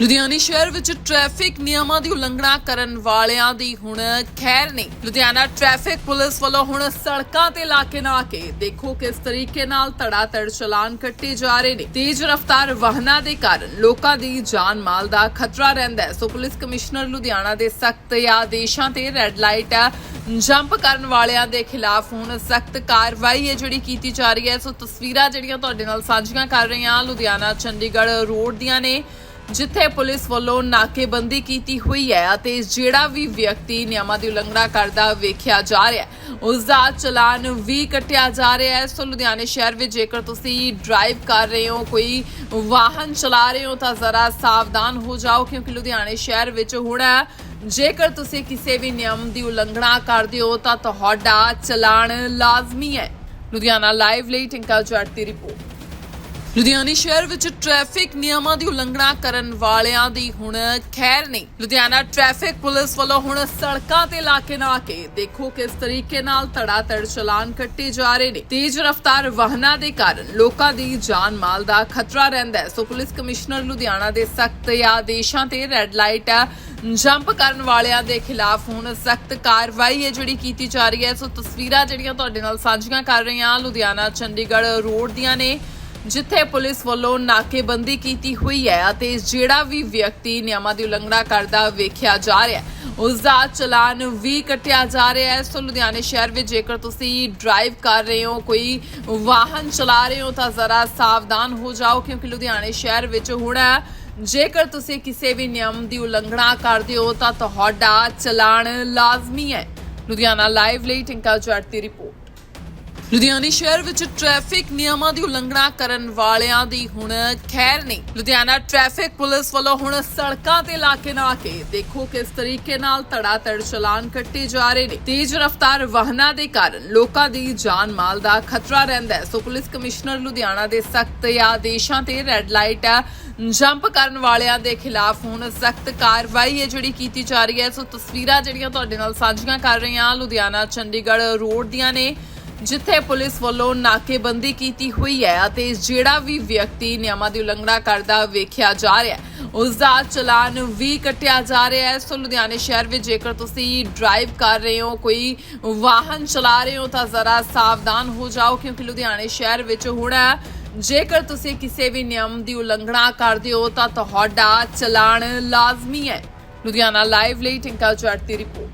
ਲੁਧਿਆਣਾ ਸ਼ਹਿਰ ਵਿੱਚ ਟ੍ਰੈਫਿਕ ਨਿਯਮਾਂ ਦੀ ਉਲੰਘਣਾ ਕਰਨ ਵਾਲਿਆਂ ਦੀ ਹੁਣ ਖੈਰ ਨਹੀਂ। ਲੁਧਿਆਣਾ ਟ੍ਰੈਫਿਕ ਪੁਲਿਸ ਵੱਲੋਂ ਹੁਣ ਸੜਕਾਂ ਤੇ ਲਾ ਨਾ ਕੇ। ਦੇਖੋ ਕਿਸ ਤਰੀਕੇ ਨਾਲ ਧੜਾਧੜ ਚਲਾਨ ਕੱਟੇ ਜਾ ਰਹੇ ਨੇ। ਤੇਜ਼ ਰਫ਼ਤਾਰ ਵਾਹਨਾਂ ਦੇ ਕਾਰਨ ਲੋਕਾਂ ਦੀ ਜਾਨ ਮਾਲ ਦਾ ਖਤਰਾ ਰਹਿੰਦਾ ਹੈ। ਸੋ ਪੁਲਿਸ ਕਮਿਸ਼ਨਰ ਲੁਧਿਆਣਾ ਦੇ ਸਖਤ ਆਦੇਸ਼ਾਂ ਤੇ ਰੈੱਡ ਲਾਈਟ ਜੰਪ ਕਰਨ ਵਾਲਿਆਂ ਦੇ ਖਿਲਾਫ ਹੁਣ ਸਖਤ ਕਾਰਵਾਈ ਹੈ ਜਿਹੜੀ ਕੀਤੀ ਜਾ ਰਹੀ ਹੈ। ਸੋ ਤਸਵੀਰਾਂ ਜਿਹੜੀਆਂ ਤੁਹਾਡੇ ਨਾਲ ਸਾਂਝੀਆਂ ਕਰ ਰਹੇ ਹਾਂ ਲੁਧਿਆਣਾ ਚੰਡੀਗੜ੍ਹ ਰੋਡ ਦੀਆਂ ਨੇ। ਜਿੱਥੇ ਪੁਲਿਸ ਵੱਲੋਂ ਨਾਕੇਬੰਦੀ ਕੀਤੀ ਹੋਈ ਹੈ ਅਤੇ ਜਿਹੜਾ ਵੀ ਵਿਅਕਤੀ ਨਿਯਮਾਂ ਦੀ ਉਲੰਘਣਾ ਕਰਦਾ ਵੇਖਿਆ ਜਾ ਰਿਹਾ ਹੈ, ਉਸ ਦਾ ਚਲਾਨ ਵੀ ਕੱਟਿਆ ਜਾ ਰਿਹਾ ਹੈ। ਸੋ ਲੁਧਿਆਣੇ ਸ਼ਹਿਰ ਵਿੱਚ ਜੇਕਰ ਤੁਸੀਂ ਡਰਾਈਵ ਕਰ ਰਹੇ ਹੋ, ਕੋਈ ਵਾਹਨ ਚਲਾ ਰਹੇ ਹੋ, ਤਾਂ ਜ਼ਰਾ ਸਾਵਧਾਨ ਹੋ ਜਾਓ, ਕਿਉਂਕਿ ਲੁਧਿਆਣੇ ਸ਼ਹਿਰ ਵਿੱਚ ਹੁਣ ਜੇਕਰ ਤੁਸੀਂ ਕਿਸੇ ਵੀ ਨਿਯਮ ਦੀ ਉਲੰਘਣਾ ਕਰਦੇ ਹੋ, ਤਾਂ ਤੁਹਾਡਾ ਚਲਾਨ ਲਾਜ਼ਮੀ ਹੈ। ਲੁਧਿਆਣਾ ਲਾਈਵ ਲਈ ਟਿੰਕਲ ਜੱਟ ਦੀ ਰਿਪੋਰਟ। ਲੁਧਿਆਣੇ ਸ਼ਹਿਰ ਵਿੱਚ ਟ੍ਰੈਫਿਕ ਨਿਯਮਾਂ ਦੀ ਉਲੰਘਣਾ ਕਰਨ ਵਾਲਿਆਂ ਦੀ ਹੁਣ ਖੈਰ ਨਹੀਂ। ਲੁਧਿਆਣਾ ਟ੍ਰੈਫਿਕ ਪੁਲਿਸ ਵੱਲੋਂ ਹੁਣ ਸੜਕਾਂ ਤੇ ਲਾ ਨਾ ਕੇ ਦੇਖੋ ਕਿਸ ਤਰੀਕੇ ਨਾਲ ਧੜਾਧੜ ਚਲਾਨ ਕੱਟੇ ਜਾ ਰਹੇ ਨੇ। ਤੇਜ਼ ਰਫ਼ਤਾਰ ਵਾਹਨਾਂ ਦੇ ਕਾਰਨ ਲੋਕਾਂ ਦੀ ਜਾਨ ਮਾਲ ਦਾ ਖਤਰਾ ਰਹਿੰਦਾ ਹੈ। ਸੋ ਪੁਲਿਸ ਕਮਿਸ਼ਨਰ ਲੁਧਿਆਣਾ ਦੇ ਸਖਤ ਆਦੇਸ਼ਾਂ ਤੇ ਰੈੱਡ ਲਾਈਟ ਜੰਪ ਕਰਨ ਵਾਲਿਆਂ ਦੇ ਖਿਲਾਫ ਹੁਣ ਸਖਤ ਕਾਰਵਾਈ ਹੈ ਜਿਹੜੀ ਕੀਤੀ ਜਾ ਰਹੀ ਹੈ। ਸੋ ਤਸਵੀਰਾਂ ਜਿਹੜੀਆਂ ਤੁਹਾਡੇ ਨਾਲ ਸਾਂਝੀਆਂ ਕਰ ਰਹੀਆਂ ਲੁਧਿਆਣਾ ਚੰਡੀਗੜ੍ਹ ਰੋਡ ਦੀਆਂ ਨੇ। ਜਿੱਥੇ ਪੁਲਿਸ ਵੱਲੋਂ ਨਾਕੇਬੰਦੀ ਕੀਤੀ ਹੋਈ ਹੈ ਅਤੇ ਜਿਹੜਾ ਵੀ ਵਿਅਕਤੀ ਨਿਯਮਾਂ ਦੀ ਉਲੰਘਣਾ ਕਰਦਾ ਵੇਖਿਆ ਜਾ ਰਿਹਾ ਹੈ, ਉਸ ਦਾ ਚਲਾਨ ਵੀ ਕੱਟਿਆ ਜਾ ਰਿਹਾ ਹੈ। ਸੋ ਲੁਧਿਆਣੇ ਸ਼ਹਿਰ ਵਿੱਚ ਜੇਕਰ ਤੁਸੀਂ ਡਰਾਈਵ ਕਰ ਰਹੇ ਹੋ, ਕੋਈ ਵਾਹਨ ਚਲਾ ਰਹੇ ਹੋ, ਤਾਂ ਜ਼ਰਾ ਸਾਵਧਾਨ ਹੋ ਜਾਓ, ਕਿਉਂਕਿ ਲੁਧਿਆਣੇ ਸ਼ਹਿਰ ਵਿੱਚ ਹੁਣ ਜੇਕਰ ਤੁਸੀਂ ਕਿਸੇ ਵੀ ਨਿਯਮ ਦੀ ਉਲੰਘਣਾ ਕਰਦੇ ਹੋ, ਤਾਂ ਤੁਹਾਡਾ ਚਲਾਨ ਲਾਜ਼ਮੀ ਹੈ। ਲੁਧਿਆਣਾ ਲਾਈਵ ਲਈ ਟਿੰਕਲ ਜੱਟ ਦੀ ਰਿਪੋਰਟ। ਲੁਧਿਆਣੇ ਸ਼ਹਿਰ ਵਿੱਚ ਟ੍ਰੈਫਿਕ ਨਿਯਮਾਂ ਦੀ ਉਲੰਘਣਾ ਕਰਨ ਵਾਲਿਆਂ ਦੀ ਹੁਣ ਖੈਰ ਨਹੀਂ। ਲੁਧਿਆਣਾ ਟ੍ਰੈਫਿਕ ਪੁਲਿਸ ਵੱਲੋਂ ਹੁਣ ਸੜਕਾਂ ਤੇ ਲਾ ਨਾ ਕੇ। ਦੇਖੋ ਕਿਸ ਤਰੀਕੇ ਨਾਲ ਧੜਾਧੜ ਚਲਾਨ ਕੱਟੇ ਜਾ ਰਹੇ ਨੇ। ਤੇਜ਼ ਰਫ਼ਤਾਰ ਵਾਹਨਾਂ ਦੇ ਕਾਰਨ ਲੋਕਾਂ ਦੀ ਜਾਨ ਮਾਲ ਦਾ ਖਤਰਾ ਰਹਿੰਦਾ ਹੈ। ਸੋ ਪੁਲਿਸ ਕਮਿਸ਼ਨਰ ਲੁਧਿਆਣਾ ਦੇ ਸਖਤ ਆਦੇਸ਼ਾਂ ਤੇ ਰੈੱਡ ਲਾਈਟ ਜੰਪ ਕਰਨ ਵਾਲਿਆਂ ਦੇ ਖਿਲਾਫ ਹੁਣ ਸਖਤ ਕਾਰਵਾਈ ਹੈ ਜਿਹੜੀ ਕੀਤੀ ਜਾ ਰਹੀ ਹੈ। ਸੋ ਤਸਵੀਰਾਂ ਜਿਹੜੀਆਂ ਤੁਹਾਡੇ ਨਾਲ ਸਾਂਝੀਆਂ ਕਰ ਰਹੀਆਂ ਲੁਧਿਆਣਾ ਚੰਡੀਗੜ੍ਹ ਰੋਡ ਦੀਆਂ ਨੇ। ਜਿੱਥੇ ਪੁਲਿਸ ਵੱਲੋਂ ਨਾਕੇਬੰਦੀ ਕੀਤੀ ਹੋਈ ਹੈ ਅਤੇ ਜਿਹੜਾ ਵੀ ਵਿਅਕਤੀ ਨਿਯਮਾਂ ਦੀ ਉਲੰਘਣਾ ਕਰਦਾ ਵੇਖਿਆ ਜਾ ਰਿਹਾ ਹੈ ਉਸ ਦਾ ਚਲਾਨ ਵੀ ਕੱਟਿਆ ਜਾ ਰਿਹਾ ਹੈ। ਸੋ ਲੁਧਿਆਣੇ ਸ਼ਹਿਰ ਵਿੱਚ ਜੇਕਰ ਤੁਸੀਂ ਡਰਾਈਵ ਕਰ ਰਹੇ ਹੋ, ਕੋਈ ਵਾਹਨ ਚਲਾ ਰਹੇ ਹੋ, ਤਾਂ ਜ਼ਰਾ ਸਾਵਧਾਨ ਹੋ ਜਾਓ, ਕਿਉਂਕਿ ਲੁਧਿਆਣੇ ਸ਼ਹਿਰ ਵਿੱਚ ਹੁਣ ਜੇਕਰ ਤੁਸੀਂ ਕਿਸੇ ਵੀ ਨਿਯਮ ਦੀ ਉਲੰਘਣਾ ਕਰਦੇ ਹੋ, ਤਾਂ ਤੁਹਾਡਾ ਚਲਾਨ ਲਾਜ਼ਮੀ ਹੈ। ਲੁਧਿਆਣਾ ਲਾਈਵ ਲਈ ਟਿੰਕਲ ਜੱਟ ਰਿਪੋਰਟ।